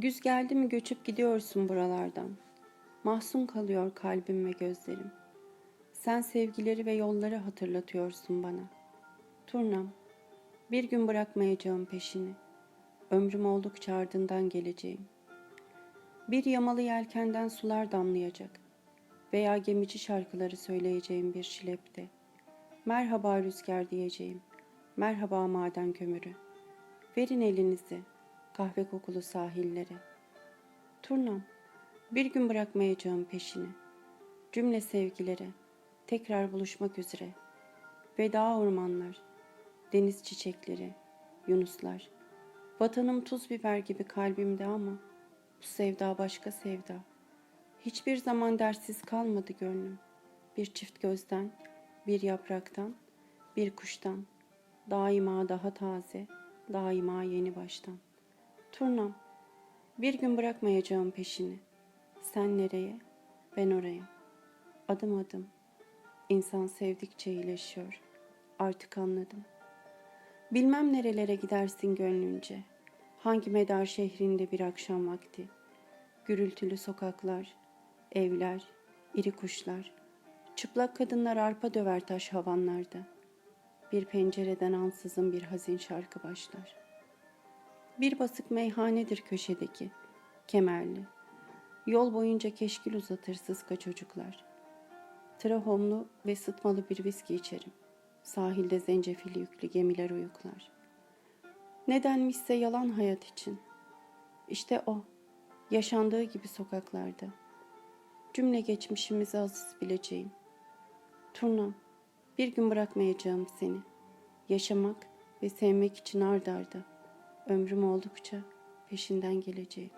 Güz geldi mi göçüp gidiyorsun buralardan. Mahzun kalıyor kalbim ve gözlerim. Sen sevgileri ve yolları hatırlatıyorsun bana. Turnam, bir gün bırakmayacağım peşini. Ömrüm oldukça ardından geleceğim. Bir yamalı yelkenden sular damlayacak veya gemici şarkıları söyleyeceğim bir şilepte. Merhaba rüzgar diyeceğim. Merhaba maden kömürü. Verin elinizi kahve kokulu sahillere. Turnam, bir gün bırakmayacağım peşini. Cümle sevgilere, tekrar buluşmak üzere. Veda ormanlar, deniz çiçekleri, yunuslar. Vatanım tuz biber gibi kalbimde ama bu sevda başka sevda. Hiçbir zaman dersiz kalmadı gönlüm. Bir çift gözden, bir yapraktan, bir kuştan. Daima daha taze, daima yeni baştan. Turnam, bir gün bırakmayacağım peşini. Sen nereye, ben oraya. Adım adım, insan sevdikçe iyileşiyor. Artık anladım. Bilmem nerelere gidersin gönlünce. Hangi medar şehrinde bir akşam vakti. Gürültülü sokaklar, evler, iri kuşlar. Çıplak kadınlar arpa döver taş havanlarda. Bir pencereden ansızın bir hazin şarkı başlar. Bir basık meyhanedir köşedeki, kemerli. Yol boyunca keşkül uzatır sıska çocuklar. Trahomlu ve sıtmalı bir viski içerim. Sahilde zencefil yüklü gemiler uyuklar. Nedenmişse yalan hayat için. İşte o, yaşandığı gibi sokaklarda. Cümle geçmişimizi aziz bileceğim. Turnam, bir gün bırakmayacağım seni. Yaşamak ve sevmek için ard arda. Ömrüm oldukça peşinden geleceğim.